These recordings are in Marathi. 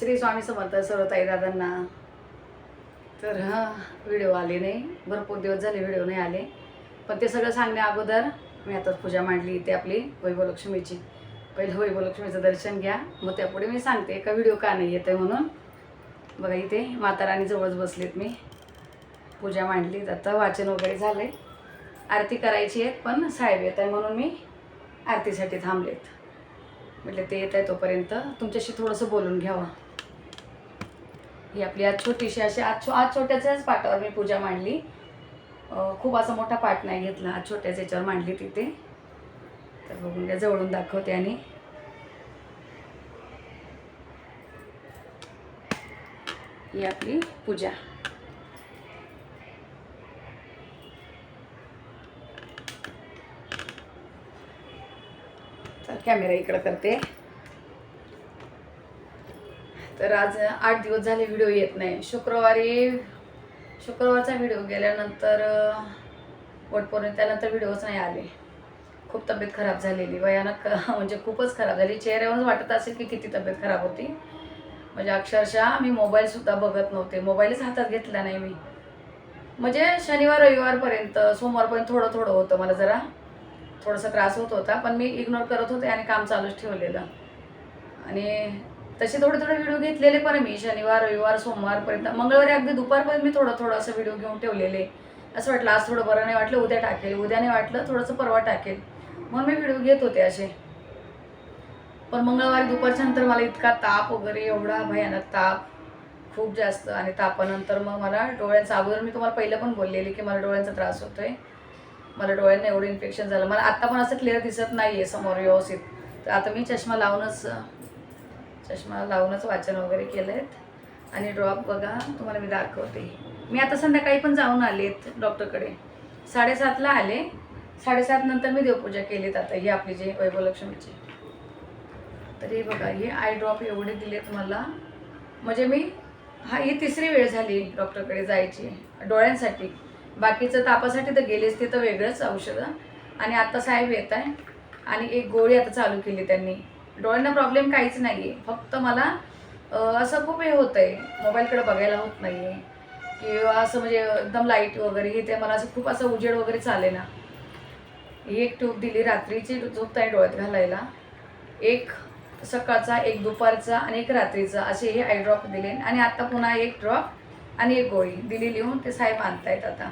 श्री स्वामी समर्थ सरताई दादांना. तर हां व्हिडिओ आले नाही. भरपूर दिवस झाले व्हिडिओ नाही आले. पण ते सगळं सांगण्या अगोदर मी आता पूजा मांडली इथे आपली वैभवलक्ष्मीची. पहिलं वैभवलक्ष्मीचं दर्शन घ्या. मग त्यापुढे मी सांगते का व्हिडिओ का नाही येते म्हणून. बघा इथे माता जवळच बसलेत मी. पूजा मांडली आता वाचन वगैरे झालंय. आरती करायची आहे पण साहेब येत आहे म्हणून मी आरतीसाठी थांबलेत. म्हटलं ते येत आहे तोपर्यंत तुमच्याशी थोडंसं बोलून घ्यावं. ही आपली आज छोटीशी अशी आज छो आज छोट्याच्याच पाटावर मी पूजा मांडली. खूप असा मोठा पाठ नाही घेतला. आज छोट्याच याच्यावर मांडली तिथे तर बघून घ्या जवळून दाखवते आणि. ही आपली पूजा. कॅमेरा इकडं करते. तर आज आठ दिवस झाले व्हिडिओ येत नाही. शुक्रवारी शुक्रवारचा व्हिडिओ गेल्यानंतर अं, वटपौर्णिमा त्यानंतर व्हिडिओच नाही आले. खूप तब्येत खराब झालेली. भयानक म्हणजे खूपच खराब झाली. चेहऱ्यावरच वाटत असेल की किती तब्येत खराब होती. म्हणजे अक्षरशः मी मोबाईलसुद्धा बघत नव्हते. मोबाईलच हातात घेतला नाही मी. म्हणजे शनिवार रविवारपर्यंत सोमवारपर्यंत थोडं थोडं होतं मला जरा. थोडासा त्रास होत होता पण मी इग्नोर करत होते आणि काम चालूच ठेवलेलं. आणि तसे थोडे थोडे व्हिडिओ घेतलेले पण मी शनिवार रविवार सोमवारपर्यंत. मंगळवारी अगदी दुपारपर्यंत मी थोडं थोडं असं व्हिडिओ घेऊन ठेवलेले. असं वाटलं आज थोडं बरं नाही वाटलं उद्या टाकेल. उद्या नाही वाटलं थोडंसं परवा टाकेल. म्हणून मी व्हिडिओ घेत होते असे. पण मंगळवारी दुपारच्या नंतर मला इतका ताप वगैरे एवढा भयानक ताप. खूप जास्त. आणि तापानंतर मग मला डोळ्यांचा अगोदर मी तुम्हाला पहिलं पण बोललेली की मला डोळ्यांचा त्रास होतोय. मला डोळ्यांना एवढं इन्फेक्शन झालं. मला आत्ता पण असं क्लिअर दिसत नाही आहे समोर व्यवस्थित. तर आता मी चष्मा लावूनच चष्मा लावूनच वाचन वगैरे केलं आहेत आणि ड्रॉप बघा तुम्हाला मी दाखवते. मी आता संध्याकाळी पण जाऊन आले आहेत डॉक्टरकडे. साडेसातला आले. साडेसात नंतर मी देवपूजा केलीत आता ही आपली जे वैभवलक्ष्मीची. तर हे बघा हे आय ड्रॉप एवढे दिलेत मला म्हणजे मी हा ही तिसरी वेळ झाली डॉक्टरकडे जायची डोळ्यांसाठी. बाकीचं तापासाठी तर गेलेच ते तर वेगळंच औषधं. आणि आता साहेब येत आहे आणि एक गोळी आता चालू केली त्यांनी. डोळ्यांना प्रॉब्लेम काहीच नाही आहे फक्त मला असं खूप हे होतं आहे मोबाईलकडे बघायला होत नाही आहे किंवा असं म्हणजे एकदम लाइट वगैरे हे ते मला असं खूप असं उजेड वगैरे चाले ना. ही एक ट्यूब दिली रात्रीची झोपताय डोळ्यात घालायला. एक सकाळचा एक दुपारचा आणि एक रात्रीचा असे हे आय ड्रॉप दिले. आणि आता पुन्हा एक ड्रॉप आणि एक गोळी दिली लिहून ते साहेब आणतायत आता.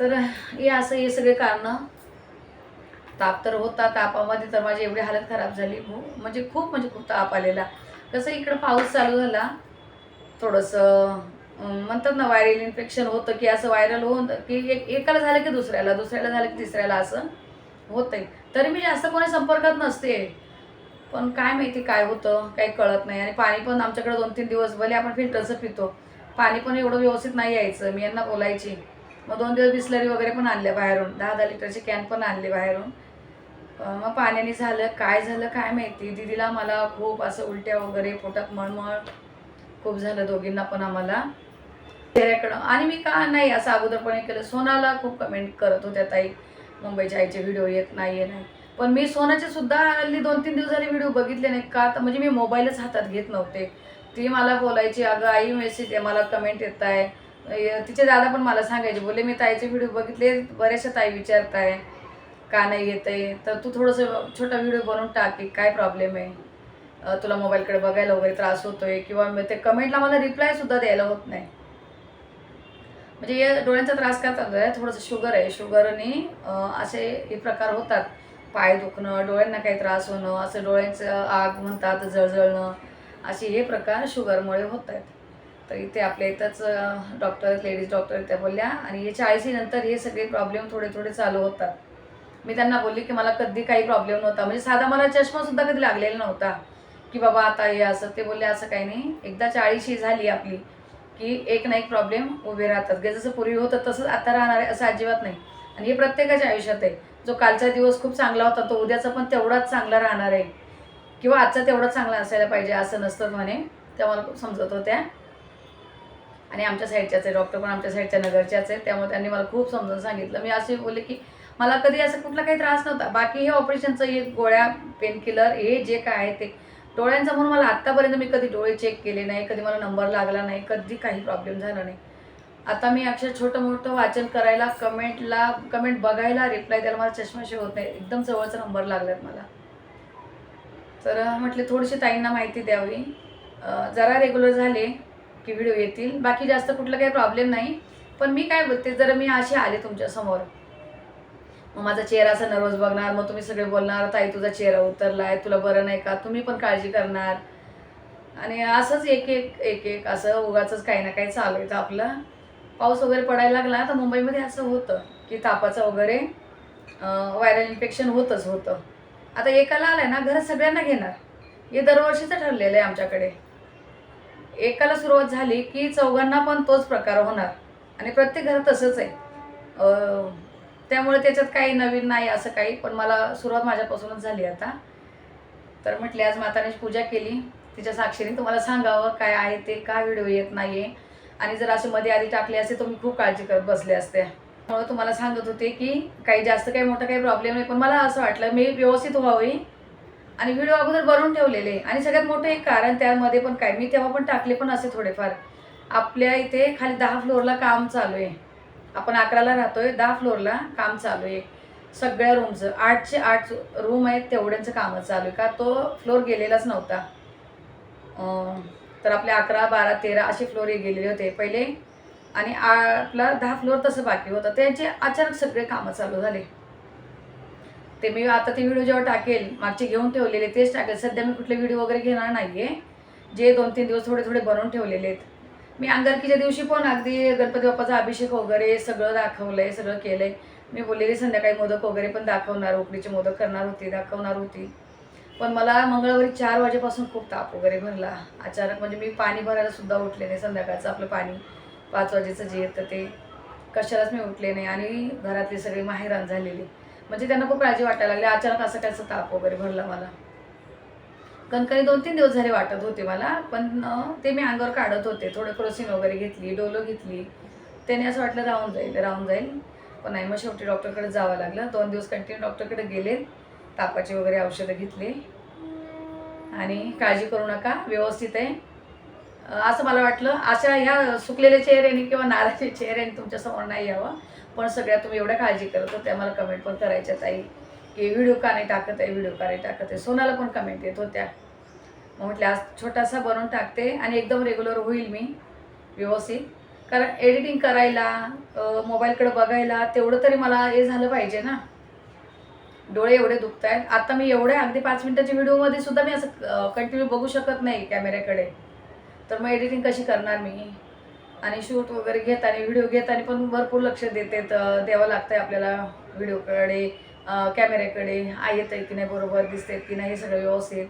तर हे असं हे सगळे कारणं ताप तर होता तापामध्ये तर माझी एवढी हालत खराब झाली. खूप म्हणजे खूप म्हणजे खूप ताप आलेला. कसं इकडं पाऊस चालू झाला. थोडंसं म्हणतात ना व्हायरल इन्फेक्शन होतं की असं व्हायरल होऊन की एक एकाला झालं की दुसऱ्याला दुसऱ्याला झालं की तिसऱ्याला असं होतंय. तरी मी जास्त कोणी संपर्कात नसते. पण काय माहिती काय होतं काही कळत नाही. आणि पाणी पण आमच्याकडे दोन तीन दिवस भले आपण फिल्टरचं पितो. पाणी पण एवढं व्यवस्थित नाही यायचं मी यांना बोलायची. मग दोन दिवस बिस्लरी वगैरे पण आणल्या बाहेरून. दहा दहा लिटरचे कॅन पण आणले बाहेरून. मग पाण्याने झालं काय झालं काय माहिती? दिदीला मला खूप असं उलट्या वगैरे पोटात मळमळ खूप झालं दोघींना पण आम्हाला. चेहऱ्याकडं आणि मी का नाही असं अगोदरपणे केलं. सोनाला खूप कमेंट करत होत्या ताई मुंबईच्या आईचे व्हिडिओ येत नाही आहे नाही. पण मी सोनाचे सुद्धा हल्ली दोन तीन दिवस झाले व्हिडिओ बघितले नाही का तर म्हणजे मी मोबाईलच हातात घेत नव्हते. ती मला बोलायची अगं आई मेसेज आहे मला कमेंट येत आहे तिचे दादा पण मला सांगायचे बोले मी ताईचे व्हिडिओ बघितले बऱ्याचशा ताई विचारताय. का नाही येत आहे तर तू थोडंसं छोटा व्हिडिओ बनवून टाक की काय प्रॉब्लेम आहे. तुला मोबाईलकडे बघायला वगैरे त्रास होतो आहे किंवा ते कमेंटला मला रिप्लायसुद्धा द्यायला होत नाही. म्हणजे या डोळ्यांचा त्रास काय चालू आहे? थोडंसं शुगर आहे. शुगरने असे हे प्रकार होतात. पाय दुखणं डोळ्यांना काही त्रास होणं असं डोळ्यांचं आग म्हणतात जळजळणं असे हे प्रकार शुगरमुळे होत आहेत. तर इथे आपल्या इथंच डॉक्टर लेडीज डॉक्टर त्या बोलल्या आणि हे चाळीसीनंतर हे सगळे प्रॉब्लेम थोडे थोडे चालू होतात. मी त्यांना बोलली की मला कधी काही प्रॉब्लेम नव्हता. म्हणजे साधा मला चष्मासुद्धा कधी लागलेला नव्हता. की बाबा आता हे असं ते बोलले असं काही नाही. एकदा चाळीशी झाली आपली की एक ना एक प्रॉब्लेम उभे राहतात. गे जसं पूर्वी होतं तसंच आता राहणार आहे असं अजिबात नाही. आणि हे प्रत्येकाच्या आयुष्यात आहे. जो कालचा दिवस खूप चांगला होता तो उद्याचा पण तेवढाच चांगला राहणार आहे. किंवा आजचा तेवढाच चांगला असायला पाहिजे असं नसतं म्हणे. त्या मला खूप समजत होत्या. आणि आमच्या साईडच्याच आहे डॉक्टर पण आमच्या साईडच्या नगरच्याच आहेत त्यामुळे त्यांनी मला खूप समजून सांगितलं. मी असे बोलले की मला कधी असं कुठला काही त्रास नव्हता. बाकी हे ऑपरेशनचं हे गोळ्या पेनकिलर हे जे काय आहे ते. डोळ्यांसमोर म्हणून मला आत्तापर्यंत मी कधी डोळे चेक केले नाही कधी मला नंबर लागला नाही कधी काही प्रॉब्लेम झाला नाही. आता मी अक्षर छोटं मोठं वाचन करायला कमेंटला कमेंट बघायला रिप्लाय द्यायला मला चष्माशी होत नाही. एकदम जवळचा नंबर लागलात मला. तर म्हटले थोडीशी ताईंना माहिती द्यावी. जरा रेग्युलर झाले की व्हिडिओ येतील. बाकी जास्त कुठला काही प्रॉब्लेम नाही. पण मी काय बोलते जर मी असे आले तुमच्यासमोर मग माझा चेहरा असा नर्वस बघणार मग तुम्ही सगळे बोलणार ताई तुझा चेहरा उतरला आहे तुला बरं नाही का? तुम्ही पण काळजी करणार. आणि असंच एक एक एक एक असं उगाच काही ना काही चालू आहे. आपलं पाऊस वगैरे पडायला लागला तर मुंबईमध्ये असं होतं की तापाचं वगैरे व्हायरल इन्फेक्शन होतच होतं. आता एकाला आलं आहे ना घरात सगळ्यांना घेणार. हे दरवर्षीचं ठरलेलं आहे आमच्याकडे. एकाला सुरुवात झाली की चौघांना पण तोच प्रकार होणार. आणि प्रत्येक घरात तसंच आहे. त्यामुळे त्याच्यात काही नवीन नाही असं काही पण मला सुरुवात माझ्यापासूनच झाली आता. तर म्हटले आज माताने पूजा केली. तिच्या साक्षीने तुम्हाला सांगावं काय आहे ते का व्हिडिओ येत नाही आहे आणि जर असे मध्ये आधी टाकले असते तर मी खूप काळजी करत बसले असते. म्हणून तुम्हाला सांगत होते की काही जास्त काही मोठा काही प्रॉब्लेम नाही पण मला असं वाटलं मी व्यवस्थित व्हावी. आणि व्हिडिओ अगोदर बनवून ठेवलेले. आणि सगळ्यात मोठं एक कारण त्यामध्ये पण काय मी तेव्हा पण टाकले पण असे थोडेफार. आपल्या इथे खाली दहा फ्लोअरला काम चालू आहे. आपण अकराला राहतोय दहा फ्लोअरला काम चालू आहे. सगळ्या रूमचं आठचे आठ रूम आहेत तेवढ्यांचं कामं चालू आहे. का तो फ्लोअर गेलेलाच नव्हता. तर आपले अकरा बारा तेरा असे फ्लोअर हे गेलेले होते पहिले. आणि आपला दहा फ्लोअर तसं बाकी होतं. त्यांचे अचानक सगळे कामं चालू झाले. ते मी आता ते व्हिडिओ जेव्हा टाकेल मागचे घेऊन ठेवलेले तेच टाकेल. सध्या मी कुठले व्हिडिओ वगैरे घेणार नाही आहे जे दोन तीन दिवस थोडे थोडे बनवून ठेवलेले आहेत. मी अंगारकीच्या दिवशी पण अगदी गणपती बाप्पाचा अभिषेक वगैरे सगळं दाखवलंय सगळं केलंय. मी बोललेली संध्याकाळी मोदक वगैरे पण दाखवणार उकडीचे मोदक करणार होती दाखवणार होती. पण मला मंगळवारी चार वाजेपासून खूप ताप वगैरे भरला. अचानक म्हणजे मी पाणी भरायला सुद्धा उठले नाही संध्याकाळचं आपलं पाणी. पाच वाजेचं जे येतं ते. कशालाच मी उठले नाही आणि घरातली सगळी माहेरान झालेली. म्हणजे त्यांना खूप काळजी वाटायला लागली. अचानक असं कायचं ताप वगैरे भरला मला. कणकणी दोन तीन दिवस झाले वाटत होते मला पण ते मी अंगावर काढत होते. थोडं क्रोसिन वगैरे घेतली डोलो घेतली. त्याने असं वाटलं राहून जाईल राहून जाईल. पण नाही मग शेवटी डॉक्टरकडे जावं लागलं. दोन दिवस कंटिन्यू डॉक्टरकडे गेले. तापाची वगैरे औषधं घेतली. आणि काळजी करू नका व्यवस्थित आहे. असं मला वाटलं. अशा ह्या सुकलेल्या चेहऱ्याने किंवा नाराच्या चेहऱ्याने तुमच्यासमोर नाही यावं. पण सगळ्या तुम्ही एवढ्या काळजी करत होत्या मला कमेंट पण करायच्या ताई. की व्हिडिओ का नाही टाकत आहे व्हिडिओ का नाही टाकत आहे. सोनाला पण कमेंट येत होत्या. मग म्हटलं आज छोटासा बनवून टाकते आणि एकदम रेग्युलर होईल मी व्यवस्थित. कारण एडिटिंग करायला मोबाईलकडे बघायला तेवढं तरी मला हे झालं पाहिजे ना. डोळे एवढे दुखत आहेत आता मी एवढ्या अगदी पाच मिनटाच्या व्हिडिओमध्ये सुद्धा मी असं कंटिन्यू बघू शकत नाही कॅमेऱ्याकडे. तर मग एडिटिंग कशी करणार मी? आणि शूट वगैरे घेताना व्हिडिओ घेताना पण भरपूर लक्ष देते तर द्यावं लागतंय आपल्याला व्हिडिओकडे कॅमेऱ्याकडे. येत आहे की नाही बरोबर दिसते की नाही हे सगळं व्यवस्थित.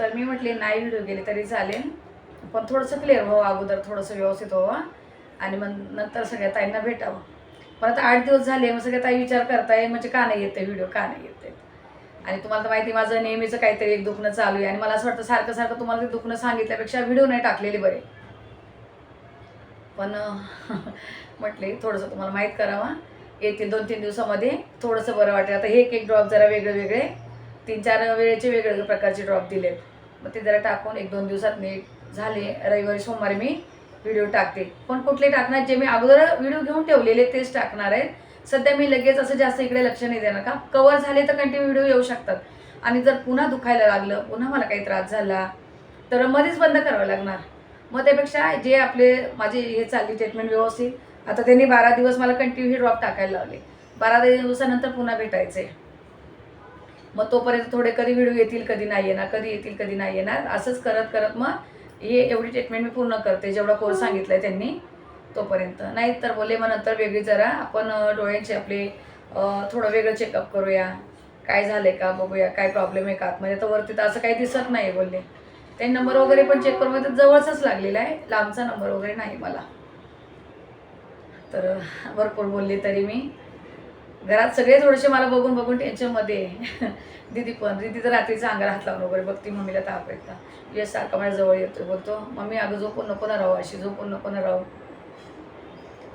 तर मी म्हटले नाही व्हिडिओ गेले तरी चालेल. पण थोडंसं क्लिअर व्हावं अगोदर थोडंसं व्यवस्थित व्हावं. आणि मग नंतर सगळ्या ताईंना भेटावं. पण आता आठ दिवस झाले मग सगळ्या ताई विचार करताय म्हणजे का नाही येते व्हिडिओ का नाही येते आणि तुम्हाला तर माहिती आहे, माझं नेहमीचं काहीतरी एक दुखणं चालू आहे. आणि मला असं वाटतं सारखं सारखं तुम्हाला ते दुखणं सांगितल्यापेक्षा व्हिडिओ नाही टाकलेले बरे. पण म्हटले थोडंसं तुम्हाला माहीत करावा. येतील दोन तीन दिवसामध्ये थोडंसं बरं वाटेल. आता हे एक एक ड्रॉप जरा वेगळे वेगळे तीन चार वेळेचे वेगवेगळे प्रकारचे ड्रॉप दिलेत. मग ते जरा टाकून एक दोन दिवसात मी झाले. रविवारी सोमवारी मी व्हिडिओ टाकते. पण कुठले टाकणार? जे मी अगोदर व्हिडिओ घेऊन ठेवलेले तेच टाकणार आहेत. सध्या मी लगेच असं जास्त इकडे लक्ष नाही देणार. का? कवर झाले तर कंटिन्यू व्हिडिओ येऊ शकतात. आणि जर पुन्हा दुखायला लागलं पुन्हा मला काही त्रास झाला तर मध्येच बंद करावं लागणार. मग त्यापेक्षा जे आपले माझे हे चालली ट्रीटमेंट व्यवस्थित आता त्यांनी बारा दिवस मला कंटिन्यू ड्रॉप टाकायला लावले. बारा दिवसानंतर पुन्हा भेटायचे. मग तोपर्यंत थोडे कधी व्हिडिओ येतील कधी नाही येणार कधी येतील कधी नाही येणार असंच करत करत मग हे एवढी ट्रीटमेंट मी पूर्ण करते जेवढा कोर्स सांगितलाय त्यांनी तोपर्यंत. नाही तर बोलले मग नंतर वेगळी जरा आपण डोळ्यांचे आपले थोडं वेगळं चेकअप करूया काय झालंय का बघूया काय प्रॉब्लेम आहे का आतमध्ये तर वरती तर असं काही दिसत नाही बोलले. ते नंबर वगैरे पण चेक करून तर जवळचाच लागलेला आहे लांबचा नंबर वगैरे नाही मला. तर भरपूर बोलले तरी मी. घरात सगळे थोडेसे मला बघून बघून टेन्शनमध्ये दीदी पण दीदी तर रात्रीचा अंगाला हात लावून वगैरे बघती मम्मीला ताप येत. का यश सारखा माझ्या जवळ येतो बोलतो मम्मी अगं झोपून नको ना राहू अशी झोपून नको ना राहू.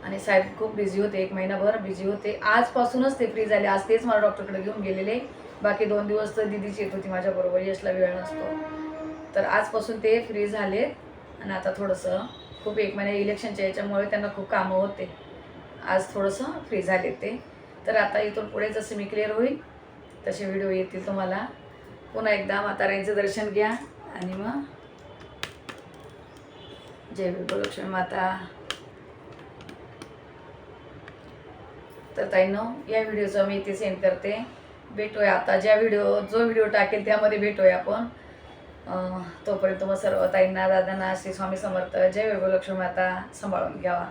आणि साहेब खूप बिझी होते एक महिनाभर बिझी होते. आजपासूनच ते फ्री झाले. आज तेच मला डॉक्टरकडे घेऊन गेलेले. बाकी दोन दिवस तर दीदीची येत होती माझ्याबरोबर यशला वेळ नसतो. तर आजपासून ते फ्री झाले. आणि आता थोडंसं खूप एक महिना इलेक्शनच्या याच्यामुळे त्यांना खूप कामं होते. आज थोडंसं फ्री झाले ते. तर आता इथून पुढे जसे मी क्लिअर होईल तसे व्हिडिओ येतील तुम्हाला. पुन्हा एकदा माताराईंचं दर्शन घ्या आणि मग जय विभलक्ष्मी माता. तर ताईनो या व्हिडिओचं मी इथे सेंड करते. भेटूया आता. ज्या व्हिडिओ जो व्हिडिओ टाकेल त्यामध्ये भेटूया आपण. तोपर्यंत मग सर्व ताईंना दादांना श्री स्वामी समर्थ जय विभलक्ष्मी माता सांभाळून घ्यावा.